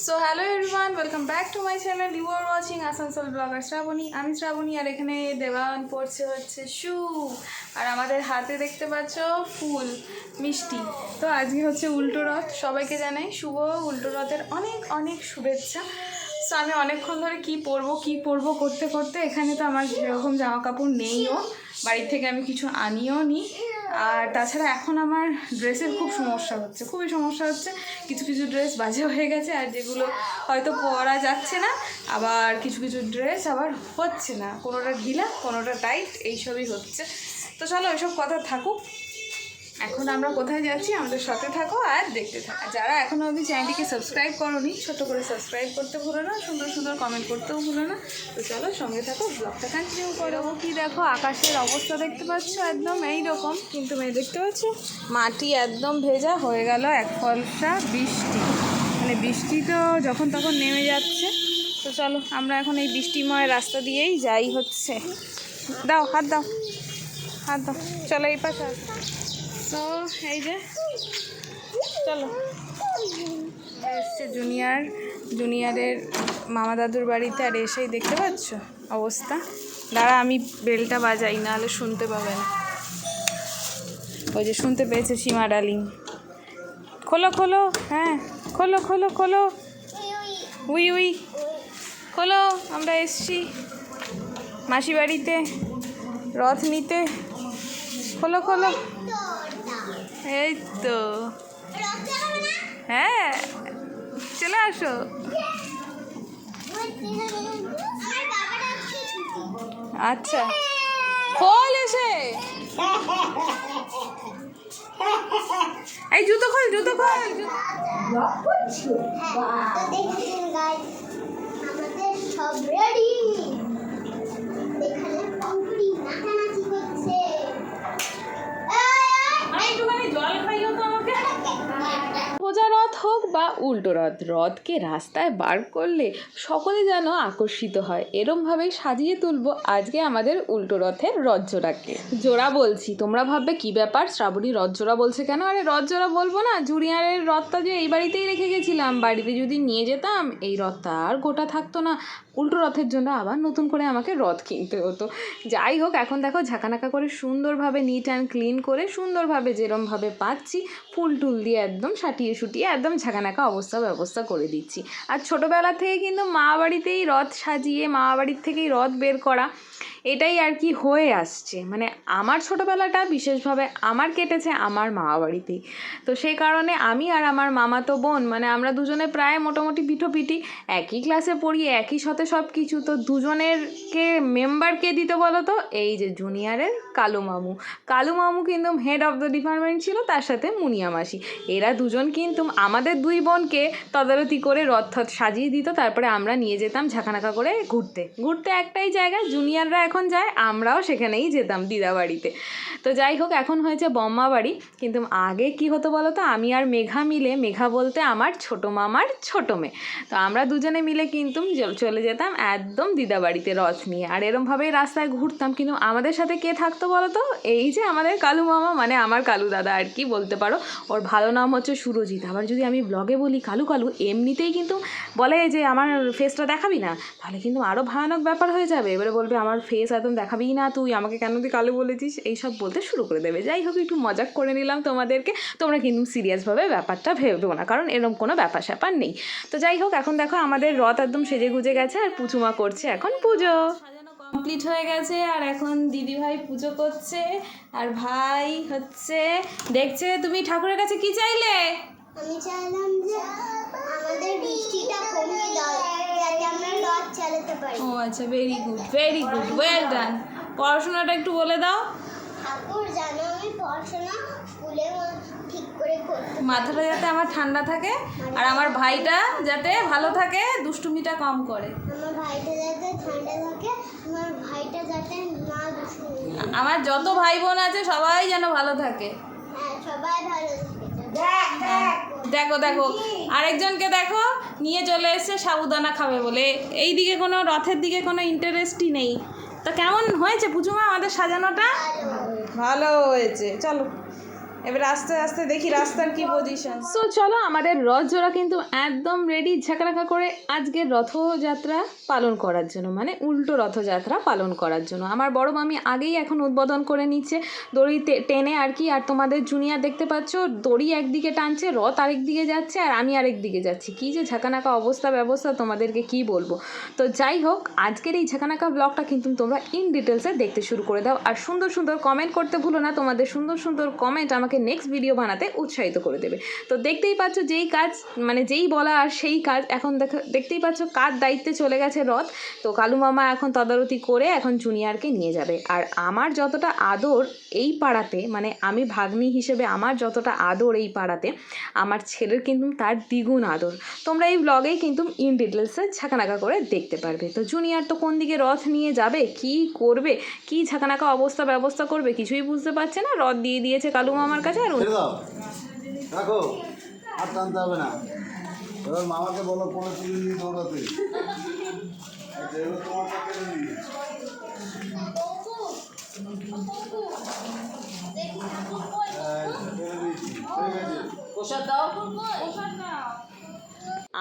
So hello everyone welcome back to my channel you are watching Asansol vlogger Shrabani আমি শ্রাবণী আর এখানে দেওয়ান পড়ছে হচ্ছে শু। আর আমাদের হাতে দেখতে পাচ্ছ ফুল, মিষ্টি। তো আজকে হচ্ছে উল্টো রথ, সবাইকে জানাই শুভ উল্টো রথের অনেক অনেক শুভেচ্ছা। সো আমি অনেকক্ষণ ধরে কি পরবো কি পরবো করতে করতে এখানে তো আমার সেরকম জামা কাপড় নেইও। বাড়ির থেকে আমি কিছু আনিও নি আর তাছাড়া এখন আমার ড্রেসের খুব সমস্যা হচ্ছে, খুবই সমস্যা হচ্ছে। কিছু কিছু ড্রেস বাজে হয়ে গেছে আর যেগুলো হয়তো পরা যাচ্ছে না, আবার কিছু কিছু ড্রেস আবার হচ্ছে না। কোনোটা ঢিলা কোনোটা টাইট এইসবই হচ্ছে। তো চলো এইসব কথা থাকুক। এখন আমরা কোথায় যাচ্ছি আমাদের সাথে থাকো আর দেখতে থাকো। যারা এখনও অবধি চ্যানেলটিকে সাবস্ক্রাইব করোনি ছোট করে সাবস্ক্রাইব করতে ভুলো না সুন্দর সুন্দর কমেন্ট করতেও ভুলো না। তো চলো সঙ্গে থাকো ব্লগটা কন্টিনিউ করো। কি দেখো আকাশের অবস্থা দেখতে পাচ্ছ একদম এই রকম কিন্তু মেয়ে দেখতে পাচ্ছ? মাটি একদম ভেজা হয়ে গেল এক ফলসা বৃষ্টি। মানে বৃষ্টি তো যখন তখন নেমে যাচ্ছে। তো চলো আমরা এখন এই বৃষ্টিময় রাস্তা দিয়েই যাই হচ্ছে। দাও হাত দাও হাত দাও। চলো এই পাশে। এই যে, চলো। এসছে জুনিয়র, জুনিয়রের মামা দাদুর বাড়িতে আর এসেই দেখতে পাচ্ছ অবস্থা? দাঁড়া, আমি বেলটা বাজাই, নাহলে শুনতে পাবে না। ওই যে শুনতে পেয়েছে সীমা ডালিং খোলো খোলো হ্যাঁ খোলো খোলো খোলো। উই উই, খোলো, আমরা এসছি। মাসি বাড়িতে রথ নিতে। খোলো খোলো। এই তো। হ্যাঁ চলে আসো। আচ্ছা। খোল এসে। এই জুতো খোল জুতো খোল। আমাদের সব রেডি রথ হোক বা উল্টো রথ রথকে রাস্তায় বার করলে সকলে যেন আকর্ষিত হয়। এরমভাবেই সাজিয়ে তুলব আজকে আমাদের উল্টো রথের রথ জোড়াকে জোড়া বলছি, তোমরা ভাববে, কি ব্যাপার? শ্রাবণী রথ জোড়া বলছে কেন? আরে রথ জোড়া বলব না, জুনিয়ারের রথটা যে এই বাড়িতেই রেখে গেছিলাম, বাড়িতে যদি নিয়ে যেতাম, এই রথটা আর গোটা থাকতো না। উল্টো রথের জন্য আবার নতুন করে আমাকে রথ কিনতে হতো। যাই হোক, এখন দেখো ঝাঁকানাকা করে সুন্দরভাবে নিট অ্যান্ড ক্লিন করে সুন্দরভাবে যেরমভাবে পাচ্ছি, ফুল টুল দিয়ে একদম সাটিয়ে সুটিয়ে একদম ঝাঁকানাকা অবস্থা ব্যবস্থা করে দিচ্ছি। আর ছোটোবেলা থেকে কিন্তু মা বাড়িতেই রথ সাজিয়ে, মা বাড়ির থেকেই রথ বের করা এটাই আর কি হয়ে আসছে। মানে আমার ছোটোবেলাটা বিশেষভাবে আমার কেটেছে আমার মা বাড়িতেই তো সেই কারণে আমি আর আমার মামাতো বোন মানে আমরা দুজনে প্রায় মোটামুটি পিঠোপিঠি, একই ক্লাসে পড়ি, একই সাথে সব কিছু তো দুজনেরকে মেম্বার কে দিতে বলো তো এই যে জুনিয়রের কালু মামু। কালু মামু কিন্তু হেড অফ দ্য ডিপার্টমেন্ট ছিল, তার সাথে মুনিয়া মাসি। এরা দুজন কিন্তু আমাদের দুই বোনকে তদারতি করে রথ সাজিয়ে দিত, তারপরে আমরা নিয়ে যেতাম ঝাঁকানাকা করে ঘুরতে। ঘুরতে একটাই জায়গা জুনিয়ররা এখন যায়, আমরাও সেখানেই যেতাম দিদা বাড়িতে তো যাই হোক, এখন হয়েছে বম্মা বাড়ি। কিন্তু আগে কি হতো বলো তো? আমি আর মেঘা মিলে, মেঘা বলতে আমার ছোটো মামার ছোটো মেয়ে। তো আমরা দুজনে মিলে কিন্তু চলে যেতাম একদম দিদা বাড়িতে রথ নিয়ে। আর এরমভাবেই রাস্তায় ঘুরতাম। কিন্তু আমাদের সাথে কে থাকতো বলো তো? এই যে আমাদের কালু মামা মানে আমার কালু দাদা আর কি বলতে পারো। ওর ভালো নাম হচ্ছে সুরজিৎ। আবার যদি আমি ব্লগে বলি, কালু কালু, এমনিতেই কিন্তু বলে যে, আমার ফেসটা দেখাবি না? তাহলে কিন্তু আরও ভয়ানক ব্যাপার হয়ে যাবে। এবারে বলবে, আমার ফেস একদম দেখাবিই না তুই আমাকে কেন তুই কালো বলেছিস? এইসব বলতে শুরু করে দেবে। যাই হোক একটু মজাক করে নিলাম তোমাদেরকে। তোমরা কিন্তু সিরিয়াসভাবে ব্যাপারটা ভেবেও না কারণ এরকম কোনো ব্যাপার স্যাপার নেই। তো যাই হোক এখন দেখো আমাদের রথ একদম সেজে গুজে গেছে আর পুচুমা করছে এখন পুজো। সাজানো কমপ্লিট হয়ে গেছে আর এখন দিদি ভাই পুজো করছে আর ভাই হচ্ছে দেখছে তুমি ঠাকুরের কাছে কি চাইলে? আমি চাইলাম যে আমাদের বৃষ্টিটা কমিয়ে দাও। যাতে আমরা রথ চালাতে পারি। ও আচ্ছা very good very good well done পড়াশোনাটা একটু বলে দাও। ঠাকুর জানো আমি পড়াশোনা স্কুলে ঠিক করে করতে মাথাটা যাতে আমার ঠান্ডা থাকে আর আমার ভাইটা যাতে ভালো থাকে দুষ্টুমিটা কম করে। আমার ভাইটা যাতে ঠান্ডা থাকে আমার ভাইটা যাতে না দুষ্টুমি আমার যত ভাই বোন আছে সবাই যেন ভালো থাকে। হ্যাঁ সবাই ভালো দেখো দেখো। আরেকজনকে দেখো নিয়ে চলে এসছে সাবুদানা খাবে বলে। এই দিকে কোনো রথের দিকে কোনো ইন্টারেস্টই নেই। তো কেমন হয়েছে পুজুমা আমাদের সাজানোটা? ভালো হয়েছে। চলো। এবার আস্তে আস্তে দেখি রাস্তার কি পজিশন সো চলো আমাদের রথ জোড়া কিন্তু একদম রেডি ঝাঁকারাখা করে আজকের রথযাত্রা পালন করার জন্য মানে উল্টো রথযাত্রা পালন করার জন্য। আমার বড় মামি আগেই এখন উদ্বোধন করে নিচ্ছে, দড়ি টেনে আর কি, আর তোমাদের জুনিয়র দেখতে পাচ্ছ, দড়ি একদিকে টানছে, রথ আরেক দিকে যাচ্ছে, আর আমি আরেক দিকে যাচ্ছি। কী যে ঝাঁকানাকা অবস্থা, ব্যবস্থা, তোমাদেরকে কি বলব? তো যাই হোক, আজকের এই ঝাঁকানাকা ব্লগটা কিন্তু তোমরা ইন ডিটেলসে দেখতে শুরু করে দাও। আর সুন্দর সুন্দর কমেন্ট করতে ভুলো না, তোমাদের সুন্দর সুন্দর কমেন্ট আমাকে নেক্সট ভিডিও বানাতে উৎসাহিত করে দেবে। তো দেখতেই পাচ্ছ যেই কাজ মানে যেই বলা আর সেই কাজ, এখন দেখো, দেখতেই পাচ্ছ কার দায়িত্বে চলে গেছে রথ। তো কালু মামা এখন তদারতি করে এখন জুনিয়রকে নিয়ে যাবে। আর আমার যতটা আদর এই পাড়াতে মানে আমি ভাগ্নি হিসেবে আমার যতটা আদর এই পাড়াতে, আমার ছেলের কিন্তু তার দ্বিগুণ আদর। তোমরা এই ব্লগেই কিন্তু ইন ডিটেলসে ছাকানাকা করে দেখতে পারবে। তো জুনিয়র তো কোন দিকে রথ নিয়ে যাবে, কি করবে, কি ছাকানাকা অবস্থা ব্যবস্থা করবে কিছুই বুঝতে পারছে না। রথ দিয়ে দিয়েছে কালু মামার কাছে আর রাখো আর টানতে হবে না। এবার মামাকে বলো কোলে তুলে নিয়ে দৌড়াতে।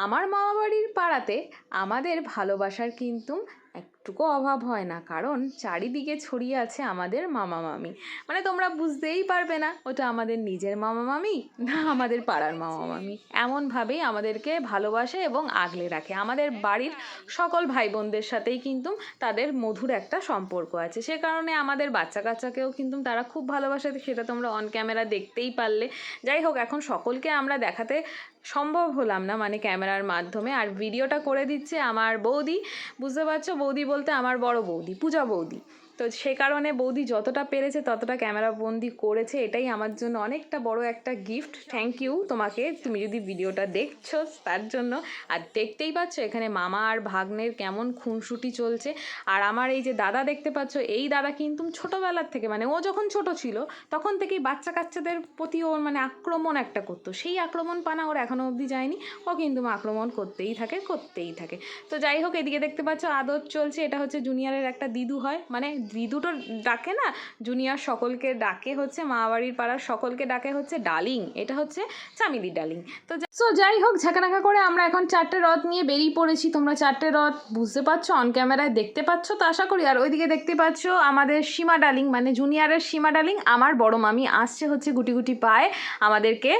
আমার মামা বাড়ির পাড়াতে আমাদের ভালোবাসার কিন্তু একটুকু অভাব হয় না। কারণ চারিদিকে ছড়িয়ে আছে আমাদের মামা মামি। মানে তোমরা বুঝতেই পারবে না, ওটা আমাদের নিজের মামা মামি না আমাদের পাড়ার মামা মামি। এমনভাবেই আমাদেরকে ভালোবাসে এবং আগলে রাখে। আমাদের বাড়ির সকল ভাই বোনদের সাথেই কিন্তু তাদের মধুর একটা সম্পর্ক আছে। সে কারণে আমাদের বাচ্চা কাচ্চাকেও কিন্তু তারা খুব ভালোবাসে, সেটা তোমরা অন ক্যামেরা দেখতেই পারলে। যাই হোক, এখন সকলকে আমরা দেখাতে সম্ভব হলাম না মানে ক্যামেরার মাধ্যমে। আর ভিডিওটা করে দিচ্ছে আমার বৌদি। বুঝতে পারছ? বৌদি বলতে আমার বড় বৌদি পূজা বৌদি। তো সে কারণে বৌদি যতটা পেরেছে ততটা ক্যামেরা বন্দি করেছে, এটাই আমার জন্য অনেকটা বড় একটা গিফট থ্যাংক ইউ তোমাকে তুমি যদি ভিডিওটা দেখছ তার জন্য। আর দেখতেই পাচ্ছ এখানে মামা আর ভাগ্নের কেমন খুনসুটি চলছে। আর আমার এই যে দাদা দেখতে পাচ্ছ, এই দাদা কিন্তু ছোটোবেলার থেকে মানে ও যখন ছোট ছিল, তখন থেকেই বাচ্চা কাচ্চাদের প্রতি ওর মানে আক্রমণ একটা করতো। সেই আক্রমণ পানা ওর এখনও অবধি যায়নি। ও কিন্তু আক্রমণ করতেই থাকে করতেই থাকে। তো যাই হোক, এদিকে দেখতে পাচ্ছ আদর চলছে। এটা হচ্ছে জুনিয়রের একটা দিদু হয়। মানে দিদুটো ডাকে না, জুনিয়র সকলকে ডাকে হচ্ছে মা বাড়ির পাড়ার সকলকে ডাকে হচ্ছে ডালিং। এটা হচ্ছে চামিলি ডালিং। তো সো যাই হোক, ঝাঁকানাকা করে আমরা এখন চারটে রথ নিয়ে বেরিয়ে পড়েছি। তোমরা চারটে রথ বুঝতে পারছ অন ক্যামেরায় দেখতে পাচ্ছ, তো আশা করি আর ওইদিকে দেখতে পাচ্ছ আমাদের সীমা ডালিং মানে জুনিয়রের সীমা ডালিং, আমার বড় মামি আসছে হচ্ছে গুটি গুটি পায়ে আমাদেরকে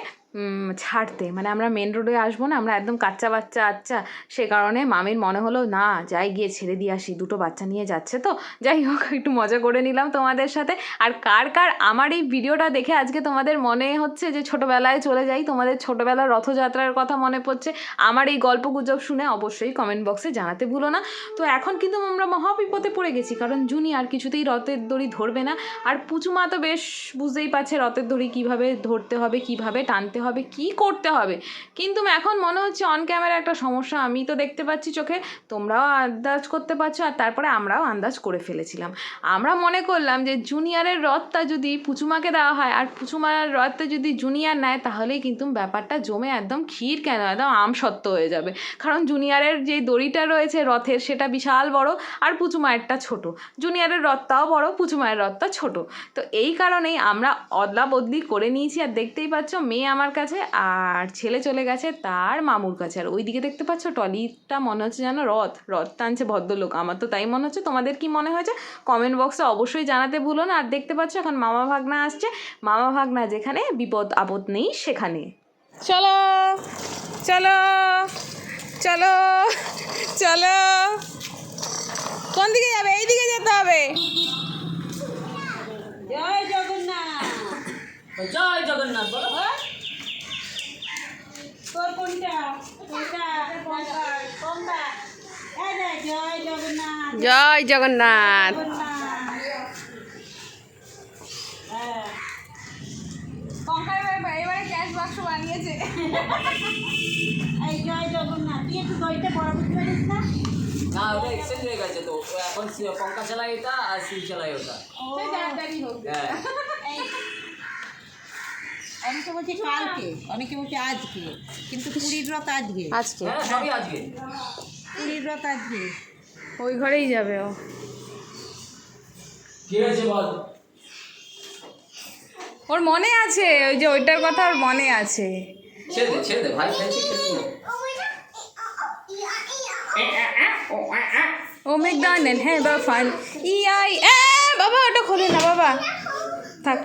ছাড়তে। মানে আমরা মেন রোডে আসব না, আমরা একদম কাচ্চা বাচ্চা আচ্ছা। সে কারণে মামির মনে হলো, না, যাই গিয়ে ছেড়ে দিয়ে আসি, দুটো বাচ্চা নিয়ে যাচ্ছে তো। যাই হোক, একটু মজা করে নিলাম তোমাদের সাথে। আর কার কার আমার এই ভিডিওটা দেখে আজকে তোমাদের মনে হচ্ছে যে ছোটোবেলায় চলে যাই, তোমাদের ছোটোবেলার রথযাত্রার কথা মনে পড়ছে, আমার এই গল্প গুজব শুনে অবশ্যই কমেন্ট বক্সে জানাতে ভুলো না। তো এখন কিন্তু আমরা মহা বিপদে পড়ে গেছি, কারণ জুনি আর কিছুতেই রথের দড়ি ধরবে না। আর পুচুমা তো বেশ বুঝতেই পারছে রথের দড়ি কীভাবে ধরতে হবে, কীভাবে টানতে হবে, কি করতে হবে? কিন্তু এখন মনে হচ্ছে অন ক্যামেরা একটা সমস্যা। আমি তো দেখতে পাচ্ছি চোখে, তোমরাও আন্দাজ করতে পারছ, আর তারপরে আমরাও আন্দাজ করে ফেলেছিলাম। আমরা মনে করলাম যে জুনিয়রের রথটা যদি পুচুমাকে দেওয়া হয়, আর পুচুমার রথটা যদি জুনিয়র নেয়, তাহলেই কিন্তু ব্যাপারটা জমে একদম ক্ষীর কেন? একদম আমসত্ত্ব হয়ে যাবে। কারণ জুনিয়রের যে দড়িটা রয়েছে রথের, সেটা বিশাল বড়, আর পুচুমায়েরটা ছোট। জুনিয়রের রথটাও বড়, পুচুমায়ের রথটা ছোট। তো এই কারণেই আমরা অদলা বদলি করে নিয়েছি। আর দেখতেই পাচ্ছ, মেয়ে আমার কাছে আর ছেলে চলে গেছে তার মামুর কাছে। আর ওইদিকে দেখতে পাচ্ছ টলিটা মনে হচ্ছে যেন রথ রথ টানছে ভদ্রলোক। আমার তো তাই মনে হচ্ছে। তোমাদের কি মনে হয়েছে? কমেন্ট বক্সে অবশ্যই জানাতে ভুলো না। আর দেখতে পাচ্ছ এখন মামা ভাগনা আসছে। মামা ভাগনা যেখানে বিপদ আপদ নেই সেখানে। চলো চলো চলো চলো। কোন দিকে যাবে? এই দিকে যেতে হবে। জয় জগন্নাথ। জয় জগন্নাথ বলো তোর কোনটা কোনটা কোনটা কোনটা এই দেখ, জয় জগন্নাথ জয় জগন্নাথ জগন্নাথ হ্যাঁ এবারে ক্যাশ বাক্স বানিয়েছে এই জয় জগন্নাথ তুই একটু দইটা বড় করতে পারিস না না ওটা এক্সচেঞ্জ হয়ে গেছে তো। এখন পঙ্কা এটা আর ওটা। হ্যাঁ। অনেকে বলছে কালকে অনেকে বলছে আজকে। কিন্তু পুরীর রথ আজকে। আজকে। হ্যাঁ সবই আজকে। পুরীর রথ আজকে। ওই ঘরেই যাবে ও। ওর মনে আছে ওই যে ওইটার কথা ওর মনে আছে। ও ম্যাকডোনাল্ড হ্যাঁ বা ফান ই আই এ বাবা ওটা খোলে না বাবা। থাক।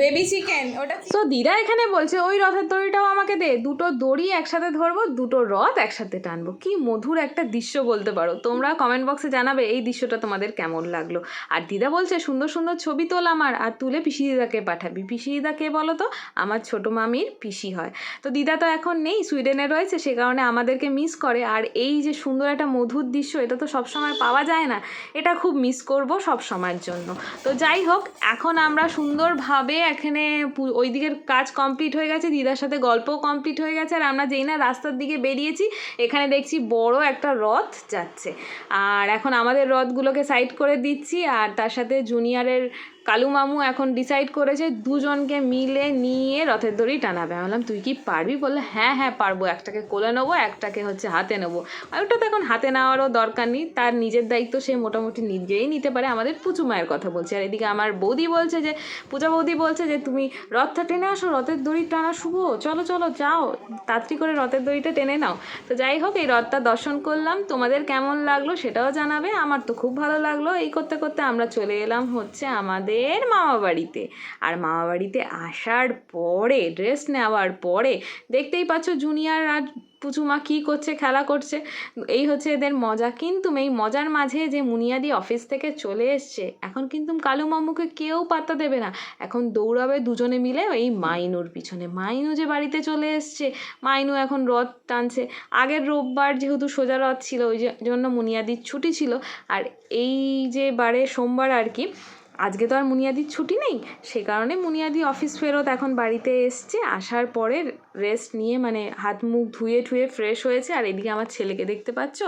বেবি চিকেন, ওটা তো দিদা এখানে বলছে, ওই রথের দড়িটাও আমাকে দে, দুটো দড়ি একসাথে ধরবো, দুটো রথ একসাথে টানবো। কি মধুর একটা দৃশ্য বলতে পারো। তোমরা কমেন্ট বক্সে জানাবে এই দৃশ্যটা তোমাদের কেমন লাগল। আর দিদা বলছে, সুন্দর সুন্দর ছবি তোল আমার, আর তুলে পিসি দিদাকে পাঠাবি। পিসি দিদা কে বলো তো? আমার ছোট মামির পিসি হয়। তো দিদা তো এখন নেই, সুইডেনে রয়েছে, সে কারণে আমাদেরকে মিস করে। আর এই যে সুন্দর একটা মধুর দৃশ্য, এটা তো সবসময় পাওয়া যায় না। এটা খুব মিস করব সব সময়ের জন্য। তো যাই হোক, এখন আমরা সুন্দরভাবে এখানে ওই দিকের কাজ কমপ্লিট হয়ে গেছে, দিদার সাথে গল্পও কমপ্লিট হয়ে গেছে, আর আমরা যেই না রাস্তার দিকে বেরিয়েছি, এখানে দেখছি বড় একটা রথ যাচ্ছে। আর এখন আমাদের রথগুলোকে সাইড করে দিচ্ছি, আর তার সাথে জুনিয়রের কালু মামু এখন ডিসাইড করেছে দুজনকে মিলে নিয়ে রথের দড়ি টানাবে। আমি বললাম, তুই কি পারবি? বললে হ্যাঁ হ্যাঁ পারব। একটাকে কোলে নেব, একটাকে হচ্ছে হাতে নেব। আর ওটা তো এখন হাতে নেওয়ারও দরকার নেই। তার নিজের দায়িত্ব সে মোটামুটি নিজেই নিতে পারে, আমাদের পুচু মায়ের কথা বলছে। আর এদিকে আমার বৌদি বলছে যে, পূজা বৌদি বলছে যে, তুমি রথটা টেনে আসো, রথের দড়ি টানা শুভ। চলো চলো, যাও। তাড়াতাড়ি করে রথের দড়িটা টেনে নাও। তো যাই হোক, এই রথটা দর্শন করলাম। তোমাদের কেমন লাগল সেটাও জানাবে। আমার তো খুব ভালো লাগল। এই করতে করতে আমরা চলে এলাম হচ্ছে আমাদের মামা বাড়িতে আর মামা বাড়িতে আসার পরে ড্রেস নেওয়ার পরে দেখতেই পাচ্ছ জুনিয়র আর পুচুমা কী করছে, খেলা করছে। এই হচ্ছে এদের মজা। কিন্তু এই মজার মাঝে যে মুনিয়াদি অফিস থেকে চলে এসছে, এখন কিন্তু কালু মামুকে কেউ পাত্তা দেবে না। এখন দৌড়াবে দুজনে মিলে এই মাইনুর পিছনে। মাইনু যে বাড়িতে চলে এসছে, মাইনু এখন রথ টানছে। আগের রোববার যেহেতু সোজা রথ ছিল, ওই জন্য মুনিয়াদির ছুটি ছিল। আর এই যে বারে সোমবার আর কি আজকে তো আর মুনিয়াদির ছুটি নেই, সে কারণে মুনিয়াদি অফিস ফেরত এখন বাড়িতে এসছে। আসার পরে রেস্ট নিয়ে মানে হাত মুখ ধুয়ে ঠুয়ে ফ্রেশ হয়েছে। আর এদিকে আমার ছেলেকে দেখতে পাচ্ছ,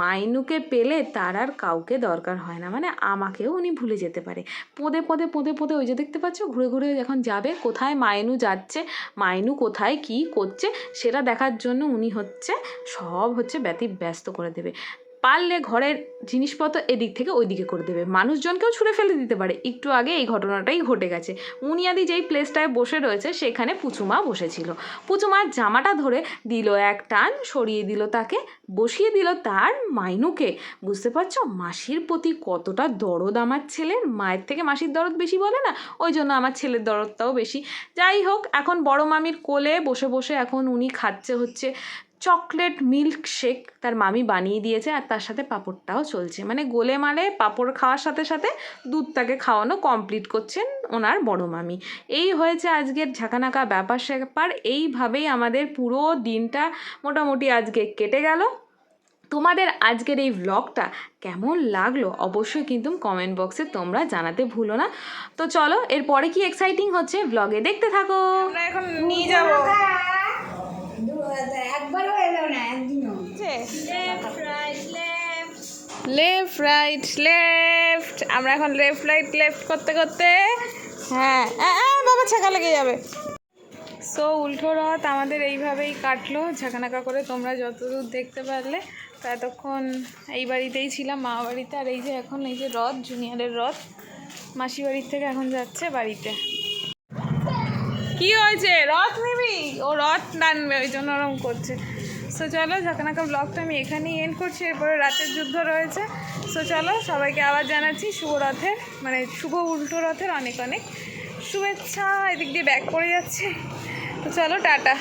মাইনুকে পেলে তার আর কাউকে দরকার হয় না। মানে আমাকেও উনি ভুলে যেতে পারে। পদে পদে পদে পদে ওই যে দেখতে পাচ্ছ, ঘুরে ঘুরে যখন যাবে। কোথায় মাইনু যাচ্ছে, মাইনু কোথায় কি করছে, সেটা দেখার জন্য উনি হচ্ছে, সব হচ্ছে ব্যতি ব্যস্ত করে দেবে। পারলে ঘরের জিনিসপত্র এদিক থেকে ওই দিকে করে দেবে। মানুষজনকেও ছুঁড়ে ফেলে দিতে পারে। একটু আগে এই ঘটনাটাই ঘটে গেছে। মুনিয়াদি যেই প্লেসটায় বসে রয়েছে, সেখানে পুচুমা বসেছিল। পুচুমার জামাটা ধরে দিল এক টান, সরিয়ে দিল তাকে, বসিয়ে দিল তার মাইনুকে। বুঝতে পারছ? মাসির প্রতি কতটা দরদ আমার ছেলের? মায়ের থেকে মাসির দরদ বেশি বলে না? ওই জন্য আমার ছেলের দরদটাও বেশি। যাই হোক, এখন বড় মামির কোলে বসে বসে এখন উনি খাচ্ছে হচ্ছে চকলেট মিল্ক শেক তার মামি বানিয়ে দিয়েছে আর তার সাথে পাঁপড়টাও চলছে। মানে গোলে মালে পাঁপড় খাওয়ার সাথে সাথে দুধটাকে খাওয়ানো কমপ্লিট করছেন ওনার বড় মামি। এই হয়েছে আজকের ঝাঁকানাকা ব্যাপার স্যাপার। এইভাবেই আমাদের পুরো দিনটা মোটামুটি আজকে কেটে গেল। তোমাদের আজকের এই ভ্লগটা কেমন লাগল অবশ্যই কিন্তু কমেন্ট বক্সে তোমরা জানাতে ভুলো না। তো চলো এরপরে কি এক্সাইটিং হচ্ছে? ব্লগে দেখতে থাকো। আমরা এখন নিয়ে যাব। একবারও এলো না একদিনও। লেফট রাইট লেফট আমরা এখন লেফট রাইট লেফট করতে করতে হ্যাঁ বাবা ছাকা লেগে যাবে। সো উল্টো রথ আমাদের এইভাবেই কাটলো ঝাঁকানাকা করে তোমরা যতদূর দেখতে পারলে তো এতক্ষণ এই বাড়িতেই ছিলাম মা বাড়িতে। আর এই যে এখন এই যে রথ জুনিয়রের রথ মাসি বাড়ির থেকে এখন যাচ্ছে বাড়িতে। কি হয়েছে? রথ নিবি? ও রথ টানবে ওই জন্য ওরম করছে। সো চলো, ঝাঁকানাকা ব্লগটা আমি এখানেই এন্ড করছি। এরপরে রাতের যুদ্ধ রয়েছে। সো চলো, সবাইকে আবার জানাচ্ছি শুভ রথের মানে শুভ উল্টো রথের অনেক অনেক শুভেচ্ছা। এদিক দিয়ে ব্যাক করে যাচ্ছে। তো চলো, টাটা।